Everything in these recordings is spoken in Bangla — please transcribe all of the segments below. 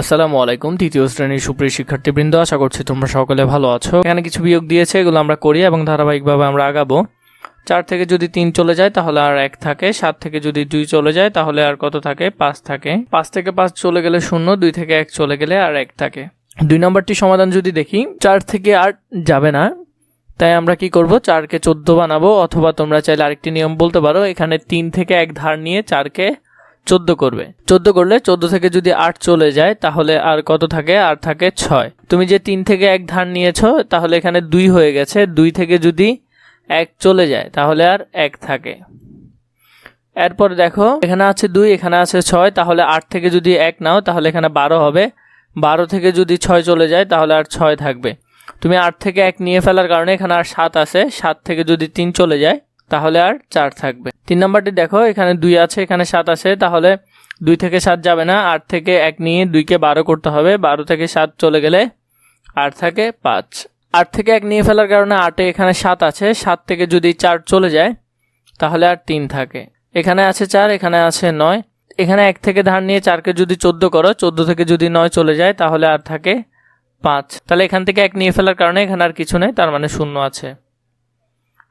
আসসালামু আলাইকুম, তৃতীয় শ্রেণির সুপ্রিয় শিক্ষার্থীবৃন্দ, আশা করছি তোমরা সকলে ভালো আছো। এখানে কিছু বিয়োগ দিয়েছে, এগুলো আমরা করি এবং ধারাবাহিকভাবে আমরা আগাবো। চার থেকে যদি তিন চলে যায়, তাহলে আর এক থাকে। সাত থেকে যদি দুই চলে যায়, তাহলে আর কত থাকে? পাঁচ থাকে। পাঁচ থেকে পাঁচ চলে গেলে শূন্য, দুই থেকে এক চলে গেলে আর এক থাকে। দুই নম্বরটি সমাধান যদি দেখি, চার থেকে আট যাবে না। তাই আমরা কি করব? চারকে চোদ্দ বানাবো, অথবা তোমরা চাইলে আরেকটি নিয়ম বলতে পারো। এখানে তিন থেকে এক ধার নিয়ে চারকে চোদ্দ করবে। চোদ্দ করলে চোদ্দ থেকে যদি আট চলে যায়, তাহলে আর কত থাকে? আর থাকে ছয়। তুমি যে তিন থেকে এক ধার নিয়েছো, তাহলে এখানে দুই হয়ে গেছে। দুই থেকে যদি এক চলে যায়, তাহলে আর এক থাকে। এরপর দেখো, এখানে আছে দুই, এখানে আছে ছয়, তাহলে আট থেকে যদি এক নাও, তাহলে এখানে বারো হবে। বারো থেকে যদি ছয় চলে যায়, তাহলে আর ছয় থাকবে। তুমি আট থেকে এক নিয়ে ফেলার কারণে এখানে আর সাত আছে। সাত থেকে যদি তিন চলে যায় তাহলে আর চার থাকবে। তিন নম্বরটি দেখো, এখানে দুই আছে, এখানে সাত আছে, তাহলে দুই থেকে সাত যাবে না, আট থেকে এক নিয়ে দুইকে বারো করতে হবে, বারো থেকে সাত চলে গেলে আট থাকে পাঁচ। আট থেকে এক নিয়ে ফেলার কারণে আটে এখানে সাত আছে, সাত থেকে যদি চার চলে যায়, তাহলে আর তিন থাকে। এখানে আছে চার, এখানে আছে নয়। এখানে এক থেকে ধার নিয়ে চারকে যদি চোদ্দ করো, চোদ্দ থেকে যদি নয় চলে যায়, তাহলে আর থাকে পাঁচ। তাহলে এখান থেকে এক নিয়ে ফেলার কারণে এখানে আর কিছু নেই, তার মানে শূন্য আছে।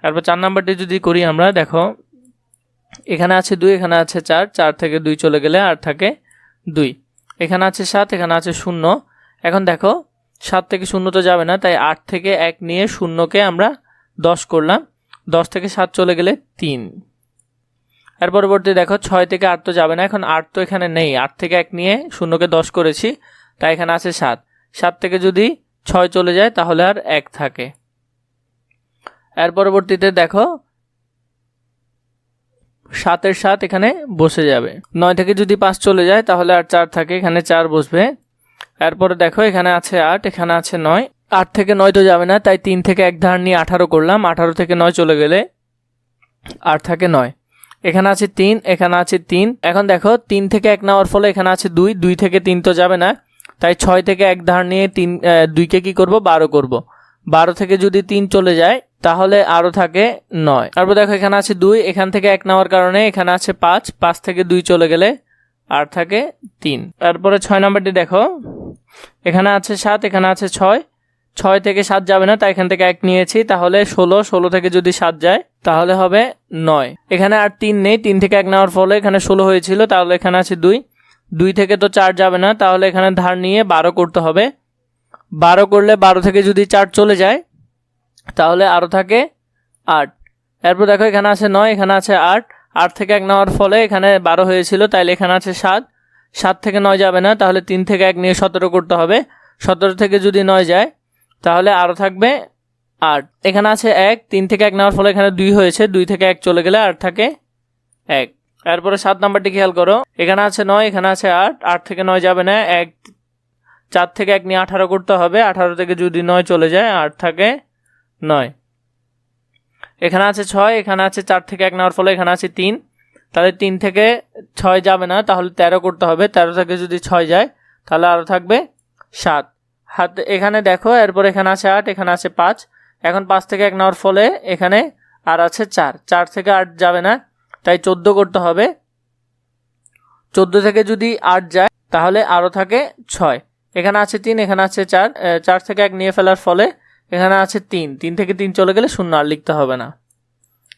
তারপর চার নাম্বারটি যদি করি আমরা, দেখো, এখানে আছে দুই, এখানে আছে চার চার থেকে দুই চলে গেলে আর থাকে দুই। এখানে আছে সাত, এখানে আছে শূন্য। এখন দেখো, সাত থেকে শূন্য তো যাবে না, তাই আট থেকে এক নিয়ে শূন্যকে আমরা দশ করলাম। দশ থেকে সাত চলে গেলে তিন। এর পরবর্তী দেখো, ছয় থেকে আট তো যাবে না, এখন আট তো এখানে নেই। আট থেকে এক নিয়ে শূন্যকে দশ করেছি, তাই এখানে আছে সাত। সাত থেকে যদি ছয় চলে যায়, তাহলে আর এক থাকে। এর পরবর্তীতে দেখো, সাতের সাত এখানে বসে যাবে। নয় থেকে যদি পাঁচ চলে যায়, তাহলে আর চার থাকে, এখানে চার বসবে। এরপরে দেখো, এখানে আছে আট, এখানে আছে নয়। আট থেকে নয় তো যাবে না, তাই তিন থেকে এক ধার নিয়ে আঠারো করলাম। আঠারো থেকে নয় চলে গেলে আট থাকে নয়। এখানে আছে তিন, এখানে আছে তিন। এখন দেখো, তিন থেকে এক নেওয়ার ফলে এখানে আছে দুই দুই থেকে তিন তো যাবে না। তাই ছয় থেকে এক ধার নিয়ে তিন দুইকে কি করব? বারো করব। বারো থেকে যদি তিন চলে যায় তাহলে আরও থাকে নয়। তারপর দেখো, এখানে আছে দুই, এখান থেকে এক নেওয়ার কারণে এখানে আছে পাঁচ পাঁচ থেকে দুই চলে গেলে আর থাকে তিন। তারপরে ছয় নম্বরটি দেখো, এখানে আছে সাত, এখানে আছে ছয়। ছয় থেকে সাত যাবে না, তাই এখান থেকে এক নিয়েছি, তাহলে ষোলো ষোলো থেকে যদি সাত যায়, তাহলে হবে নয়। এখানে আর তিন নেই, তিন থেকে এক নেওয়ার ফলে এখানে ষোলো হয়েছিল, তাহলে এখানে আছে দুই। দুই থেকে তো চার যাবে না, তাহলে এখানে ধার নিয়ে বারো করতে হবে। বারো করলে বারো থেকে যদি চার চলে যায় তাহলে আরও থাকে আট। এরপর দেখো এখানে আছে নয়, এখানে আছে আট। আট থেকে এক নেওয়ার ফলে এখানে বারো হয়েছিল, তাইলে এখানে আছে সাত। সাত থেকে নয় যাবে না, তাহলে তিন থেকে এক নিয়ে সতেরো করতে হবে। সতেরো থেকে যদি নয় যায়, তাহলে আরও থাকবে আট। এখানে আছে এক, তিন থেকে এক নেওয়ার ফলে এখানে দুই হয়েছে, দুই থেকে এক চলে গেলে আট থাকে এক। এরপরে সাত নাম্বারটি খেয়াল করো, এখানে আছে নয়, এখানে আছে আট। আট থেকে নয় যাবে না, এক। চার থেকে এক নিয়ে আঠারো করতে হবে, আঠারো থেকে যদি নয় চলে যায়, আট থাকে নয়। এখানে আছে ছয়, এখানে আছে চার থেকে এক নেওয়ার ফলে এখানে আছে তিন। তাহলে তিন থেকে ছয় যাবে না, তাহলে তেরো করতে হবে। তেরো থেকে যদি ছয় যায়, তাহলে আরও থাকবে সাত। হাত, এখানে দেখো, এরপর এখানে আছে আট, এখানে আছে পাঁচ। এখন পাঁচ থেকে এক নেওয়ার ফলে এখানে আর আছে চার। চার থেকে আট যাবে না, তাই চোদ্দ করতে হবে। চোদ্দ থেকে যদি আট যায়, তাহলে আরও থাকে ছয়। এখানে আছে তিন, এখানে আছে চার চার থেকে এক নিয়ে ফেলার ফলে এখানে আছে তিন। তিন থেকে তিন চলে গেলে শূন্য, আর লিখতে হবে না।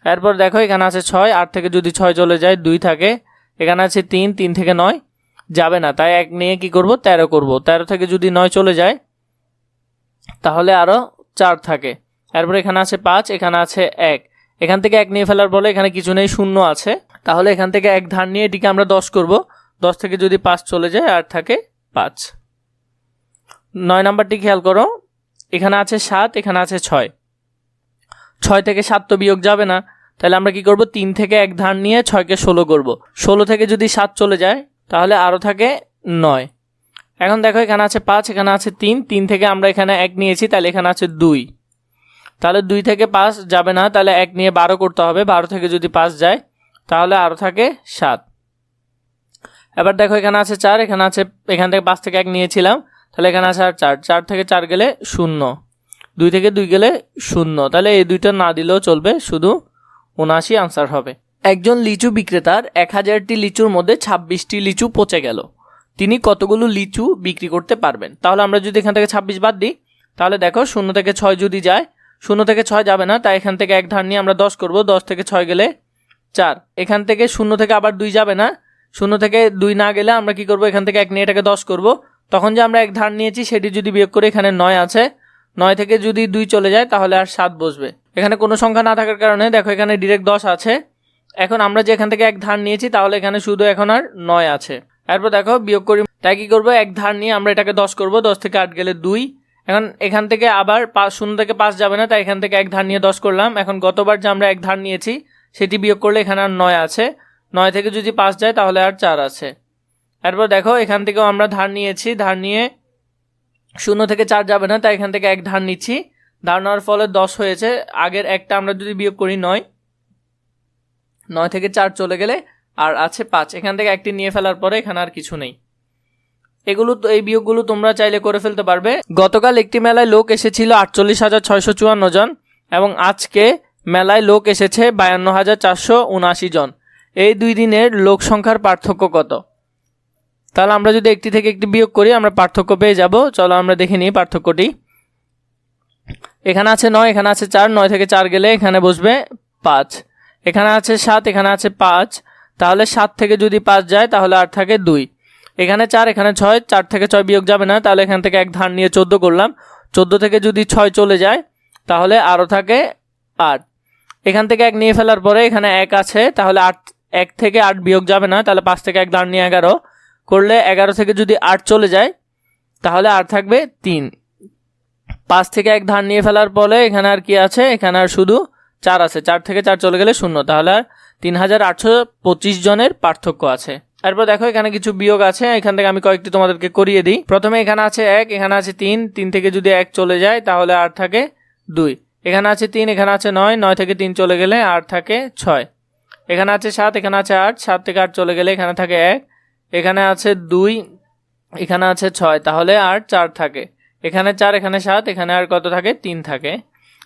এরপর দেখো, এখানে আছে ছয়, আট থেকে যদি ছয় চলে যায়, দুই থাকে। এখানে আছে তিন তিন থেকে নয়, যাবে না। তাই এক নিয়ে কি করব? তেরো করব। তেরো থেকে যদি নয় চলে যায়, তাহলে আরও চার থাকে। এরপর এখানে আছে পাঁচ, এখানে আছে এক। এখান থেকে এক নিয়ে ফেলার ফলে এখানে কিছু নেই, শূন্য আছে। তাহলে এখান থেকে এক ধার নিয়ে এটিকে আমরা দশ করব। দশ থেকে যদি পাঁচ চলে যায়, আর থাকে পাঁচ। নয় নাম্বারটি খেয়াল করো এখানে আছে সাত, এখানে আছে ছয়। ছয় থেকে সাত তো বিয়োগ যাবে না। তাহলে আমরা কি করব? তিন থেকে এক ধার নিয়ে ছয়কে ষোলো করব। ষোলো থেকে যদি সাত চলে যায়, তাহলে আরও থাকে নয়। এখন দেখো, এখানে আছে পাঁচ, এখানে আছে তিন। তিন থেকে আমরা এখানে এক নিয়েছি, তাহলে এখানে আছে দুই। তাহলে দুই থেকে পাঁচ যাবে না, তাহলে এক নিয়ে বারো করতে হবে। বারো থেকে যদি পাঁচ যায়, তাহলে আরও থাকে সাত। এবার দেখো, এখানে আছে চার, এখানে আছে, এখান থেকে পাঁচ থেকে এক নিয়েছিলাম। তাহলে এখানে আছে আর চার। চার থেকে চার গেলে শূন্য। দুই থেকে দুই গেলে শূন্য। তাহলে এই দুইটা না দিলেও চলবে, শুধু উনআশি আনসার হবে। একজন লিচু বিক্রেতার এক হাজারটি লিচুর মধ্যে ছাব্বিশটি লিচু পচে গেল। তিনি কতগুলো লিচু বিক্রি করতে পারবেন? তাহলে আমরা যদি এখান থেকে ছাব্বিশ বাদ দিই, তাহলে দেখো শূন্য থেকে ছয় যদি যায়, শূন্য থেকে ছয় যাবে না, তাই এখান থেকে এক ধার নিয়ে আমরা দশ করব। দশ থেকে ছয় গেলে চার। এখান থেকে শূন্য থেকে আবার দুই যাবে না। শূন্য থেকে দুই না গেলে আমরা কি করব? এখান থেকে এক নিয়ে এটাকে দশ করব। তখন যে আমরা এক ধার নিয়েছি, সেটি যদি বিয়োগ করে এখানে নয় আছে, নয় থেকে যদি দুই চলে যায়, তাহলে আর সাত বসবে। এখানে কোনো সংখ্যা না থাকার কারণে, দেখো এখানে ডিরেক্ট দশ আছে। এখন আমরা যে এখান থেকে এক ধার নিয়েছি, তাহলে এখানে শুধু এখন আর নয় আছে। এরপর দেখো, বিয়োগ করি, তাই কি করব? এক ধার নিয়ে আমরা এটাকে দশ করব, দশ থেকে আট গেলে দুই। এখন এখান থেকে আবার পাঁচ শূন্য থেকে পাঁচ যাবে না, তাই এখান থেকে এক ধার নিয়ে দশ করলাম। এখন গতবার যে আমরা এক ধার নিয়েছি, সেটি বিয়োগ করলে এখানে আর নয় আছে। নয় থেকে যদি পাঁচ যায়, তাহলে আর চার আছে। এরপর দেখো, এখান থেকেও আমরা ধার নিয়েছি। ধার নিয়ে শূন্য থেকে চার যাবে না, তাই এখান থেকে এক ধার নিচ্ছি। ধার নেওয়ার ফলে দশ হয়েছে। আগের একটা আমরা যদি বিয়োগ করি নয় নয় থেকে চার চলে গেলে আর আছে পাঁচ। এখান থেকে একটি নিয়ে ফেলার পরে এখানে আর কিছু নেই। এগুলো তো এই বিয়োগগুলো তোমরা চাইলে করে ফেলতে পারবে। গতকাল একটি মেলায় লোক এসেছিল আটচল্লিশ হাজার ছয়শো চুয়ান্ন জন এবং আজকে মেলায় লোক এসেছে বায়ান্ন হাজার চারশো উনআশি জন। এই দুই দিনের লোক সংখ্যার পার্থক্য কত? তাহলে আমরা যদি একটি থেকে একটি বিয়োগ করি, আমরা পার্থক্য পেয়ে যাব। চলো আমরা দেখে নিই পার্থক্যটি। এখানে আছে নয়, এখানে আছে চার, নয় থেকে চার গেলে এখানে বসবে পাঁচ। এখানে আছে সাত, এখানে আছে পাঁচ। তাহলে সাত থেকে যদি পাঁচ যায়, তাহলে আর থাকে দুই। এখানে চার, এখানে ছয়, চার থেকে ছয় বিয়োগ যাবে না, তাহলে এখান থেকে এক ধার নিয়ে চোদ্দ করলাম। চোদ্দ থেকে যদি ছয় চলে যায়, তাহলে আরও থাকে আট। এখান থেকে এক নিয়ে ফেলার পরে এখানে এক আছে, তাহলে আট, এক থেকে আট বিয়োগ যাবে না, তাহলে পাঁচ থেকে এক ধার নিয়ে এগারো। করলে এগারো থেকে যদি আট চলে যায়, তাহলে আর থাকবে তিন। পাঁচ থেকে এক ধার নিয়ে ফেলার পরে এখানে আর কি আছে? এখানে আর শুধু চার আছে। চার থেকে চার চলে গেলে শূন্য। তাহলে আর তিন হাজার আটশো পঁচিশ জনের পার্থক্য আছে। এরপর দেখো, এখানে কিছু বিয়োগ আছে। এখান থেকে আমি কয়েকটি তোমাদেরকে করিয়ে দিই। প্রথমে এখানে আছে এক, এখানে আছে তিন। তিন থেকে যদি এক চলে যায়, তাহলে আর থাকে দুই। এখানে আছে তিন, এখানে আছে নয়। নয় থেকে তিন চলে গেলে আর থাকে ছয়। এখানে আছে সাত, এখানে আছে আট। সাত থেকে আট চলে গেলে এখানে থাকে এক। এখানে আছে দুই, এখানে আছে ছয়, তাহলে আর চার থাকে। এখানে চার, এখানে সাত, এখানে আর কত থাকে? তিন থাকে।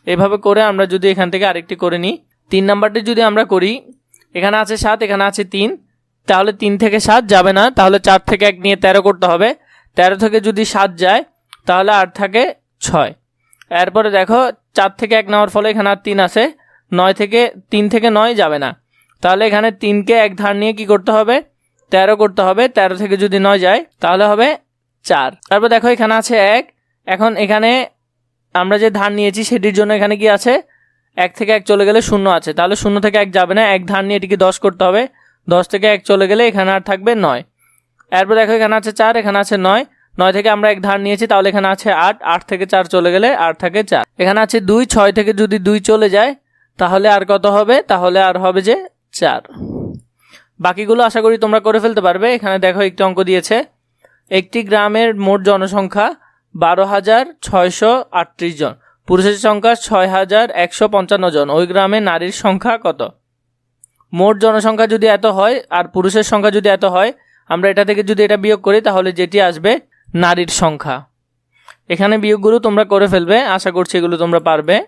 এভাবে করে আমরা যদি এখান থেকে আরেকটি করে নিই, তিন নাম্বারটি যদি আমরা করি, এখানে আছে সাত, এখানে আছে তিন, তাহলে তিন থেকে সাত যাবে না, তাহলে চার থেকে এক নিয়ে তেরো করতে হবে। তেরো থেকে যদি সাত যায়, তাহলে আর থাকে ছয়। এরপরে দেখো, চার থেকে এক নেওয়ার ফলে এখানে আর তিন আছে, নয় থেকে, তিন থেকে নয় যাবে না। তাহলে এখানে তিনকে এক ধার নিয়ে কি করতে হবে? তেরো করতে হবে, তেরো থেকে যদি নয় যায়, তাহলে হবে চার। তারপর দেখো এখানে আছে এক। এখন এখানে আমরা যে ধার নিয়েছি, সেটির জন্য এখানে কি আছে? এক থেকে এক চলে গেলে শূন্য আছে। তাহলে শূন্য থেকে এক যাবে না। এক ধার নিয়ে এটিকে দশ করতে হবে। দশ থেকে এক চলে গেলে এখানে আর থাকবে নয়। এরপর দেখো এখানে আছে চার, এখানে আছে নয়। নয় থেকে আমরা এক ধার নিয়েছি, তাহলে এখানে আছে আট। আট থেকে চার চলে গেলে আর থাকে চার। এখানে আছে দুই, ছয় থেকে যদি দুই চলে যায়, তাহলে আর কত হবে? তাহলে আর হবে যে চার। বাকিগুলো আশা করি তোমরা করে ফেলতে পারবে। এখানে দেখো একটি অঙ্ক দিয়েছে। একটি গ্রামের মোট জনসংখ্যা বারো হাজার ছয়শো আটত্রিশ জন। পুরুষের সংখ্যা ছয় হাজার একশো পঞ্চান্ন জন। ওই গ্রামে নারীর সংখ্যা কত? মোট জনসংখ্যা যদি এত হয় আর পুরুষের সংখ্যা যদি এত হয়, আমরা এটা থেকে যদি এটা বিয়োগ করি, তাহলে যেটি আসবে নারীর সংখ্যা। এখানে বিয়োগগুলো তোমরা করে ফেলবে। আশা করছি এগুলো তোমরা পারবে।